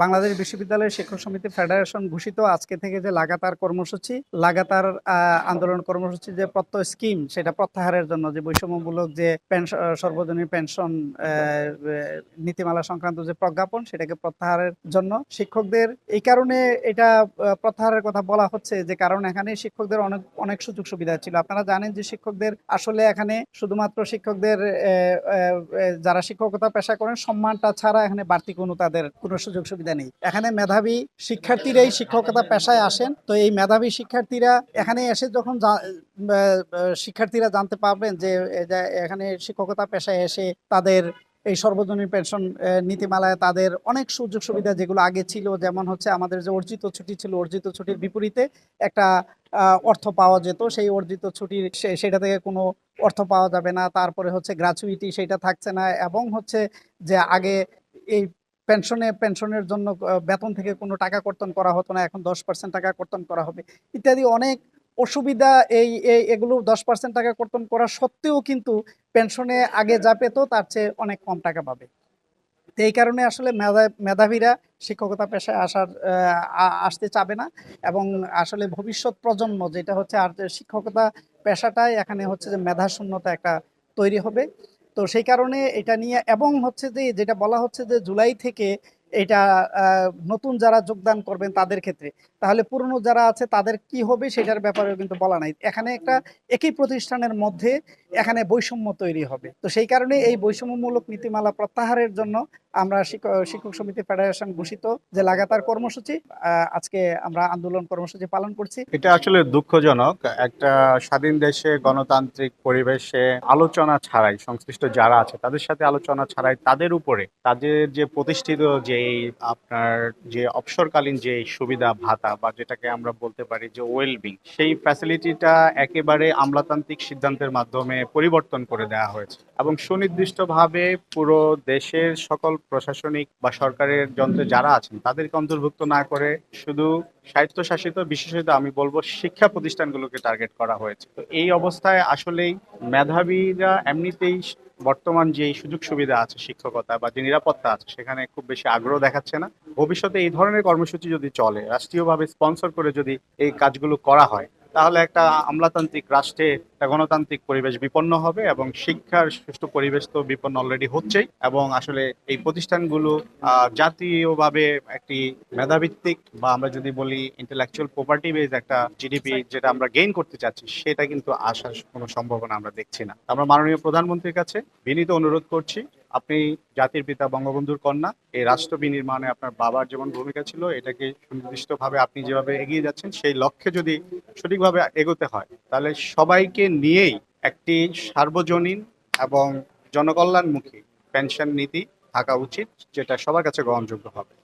বাংলাদেশ বিশ্ববিদ্যালয় শিক্ষক সমিতি ফেডারেশন ঘোষিত আজকে থেকে যে লাগাতার কর্মসূচি, লাগাতার আন্দোলন কর্মসূচি যে প্রত্যয় স্কিম সেটা প্রত্যাহারের জন্য যে বৈষম্যমূলক যে সর্বজনীন পেনশন নীতিমালা সংক্রান্ত যে প্রজ্ঞাপন সেটাকে প্রত্যাহারের জন্য শিক্ষকদের এই কারণে এটা প্রত্যাহারের কথা বলা হচ্ছে যে কারণ এখানে শিক্ষকদের অনেক অনেক সুযোগ সুবিধা ছিল। আপনারা জানেন যে শিক্ষকদের আসলে এখানে শুধুমাত্র শিক্ষকদের যারা শিক্ষকতা পেশা করেন, সম্মানটা ছাড়া এখানে বাড়তি কোনো তাদের কোনো সুযোগ সুবিধা নেই। এখানে মেধাবী শিক্ষার্থীরাই শিক্ষকতা পেশায় আসেন। তো এই মেধাবী শিক্ষার্থীরা এখানে এসে যখন শিক্ষার্থীরা জানতে পারবেন যে এখানে শিক্ষকতা পেশায় এসে তাদের এই সর্বজনীন পেনশন নীতিমালায় তাদের অনেক সুযোগ সুবিধা যেগুলো আগে ছিল, যেমন হচ্ছে আমাদের যে অর্জিত ছুটি ছিল, অর্জিত ছুটির বিপরীতে একটা অর্থ পাওয়া যেত। সেই অর্জিত ছুটির সেটা থেকে কোনো অর্থ পাওয়া যাবে না। তারপরে হচ্ছে গ্র্যাচুইটি সেটা থাকছে না। এবং হচ্ছে যে আগে এই পেনশনে, পেনশনের জন্য বেতন থেকে কোনো টাকা কর্তন করা হতো না, এখন দশ পার্সেন্ট টাকা কর্তন করা হবে। ইত্যাদি অনেক অসুবিধা এই এগুলো দশ পার্সেন্ট টাকা কর্তন করা সত্ত্বেও কিন্তু পেনশনে আগে যা পেত তার চেয়ে অনেক কম টাকা পাবে। তো এই কারণে আসলে মেধা, মেধাবীরা, শিক্ষকতা পেশায় আসার আসতে চাবে না এবং আসলে ভবিষ্যৎ প্রজন্ম, যেটা হচ্ছে আর শিক্ষকতা পেশাটাই এখানে হচ্ছে যে মেধাশূন্যতা একটা তৈরি হবে। তো সেই কারণে এটা নিয়ে এবং হচ্ছে যে যেটা বলা হচ্ছে যে জুলাই থেকে এটা নতুন যারা যোগদান করবেন তাদের ক্ষেত্রে। তাহলে পুরনো যারা আছে তাদের কি হবে সেটার ব্যাপারেও কিন্তু বলা নাই। এখানে একটা একই প্রতিষ্ঠানের মধ্যে এখানে বৈষম্য তৈরি হবে। তো সেই কারণে এই বৈষম্যমূলক নীতিমালা প্রত্যাহারের জন্য আমরা শিক্ষক সমিতি ফেডারেশন ঘোষিত যে লাগাতার কর্মসূচি আজকে আমরা আন্দোলন কর্মসূচি পালন করছি। এটা আসলে দুঃখজনক। একটা স্বাধীন দেশে গণতান্ত্রিক পরিবেশে আলোচনা ছাড়াই, সংশ্লিষ্ট যারা আছে তাদের সাথে আলোচনা ছাড়াই তাদের উপরে, তাদের যে প্রতিষ্ঠিত যে আপনার যে অবসরকালীন যে সুবিধা ভাতা বা যেটাকে আমরা বলতে পারি যে ওয়েলবিং সেই ফ্যাসিলিটিটা একেবারে আমলাতান্ত্রিক সিদ্ধান্তের মাধ্যমে পরিবর্তন করে দেওয়া হয়েছে। এবং সুনির্দিষ্টভাবে পুরো দেশের সকল প্রশাসনিক বা সরকারের যন্ত্রে যারা আছেন, তাদেরকে অন্তর্ভুক্ত না করে শুধু স্বায়ত্তশাসিত, বিশেষত আমি বলব শিক্ষা প্রতিষ্ঠানগুলোকে টার্গেট করা হয়েছে। তো এই অবস্থায় আসলেই মেধাবীরা এমনিতেই বর্তমান যে সুযোগ সুবিধা আছে, শিক্ষকতা বা যে নিরাপত্তা আছে, সেখানে খুব বেশি আগ্রহ দেখাচ্ছে না। ভবিষ্যতে এই ধরনের কর্মসূচি যদি চলে, রাষ্ট্রীয়ভাবে স্পন্সর করে যদি এই কাজগুলো করা হয় তাহলে একটা আমলাতান্ত্রিক রাষ্ট্রে একটা গণতান্ত্রিক পরিবেশ বিপন্ন হবে এবং শিক্ষার সুষ্ঠু পরিবেশ তো বিপন্ন অলরেডি হচ্ছেই এবং আসলে এই প্রতিষ্ঠানগুলো আহ, জাতীয়ভাবে একটি মেধাভিত্তিক বা আমরা যদি বলি ইন্টেলেকচুয়াল প্রপার্টি বেজ একটা জিডিপি যেটা আমরা গেইন করতে চাচ্ছি সেটা কিন্তু আসার কোনো সম্ভাবনা আমরা দেখছি না। আমরা মাননীয় প্রধানমন্ত্রীর কাছে বিনীত অনুরোধ করছি আপনি জাতির পিতা, বঙ্গবন্ধুর কন্যা, এই রাষ্ট্র বিনির্মাণে আপনার বাবার যেমন ভূমিকা ছিল, এটাকে সুনির্দিষ্টভাবে আপনি যেভাবে এগিয়ে যাচ্ছেন, সেই লক্ষ্যে যদি সঠিকভাবে এগোতে হয়, তাহলে সবাইকে নিয়েই একটি সার্বজনীন এবং জনকল্যাণমুখী পেনশন নীতি থাকা উচিত, যেটা সবার কাছে গ্রহণযোগ্য হবে।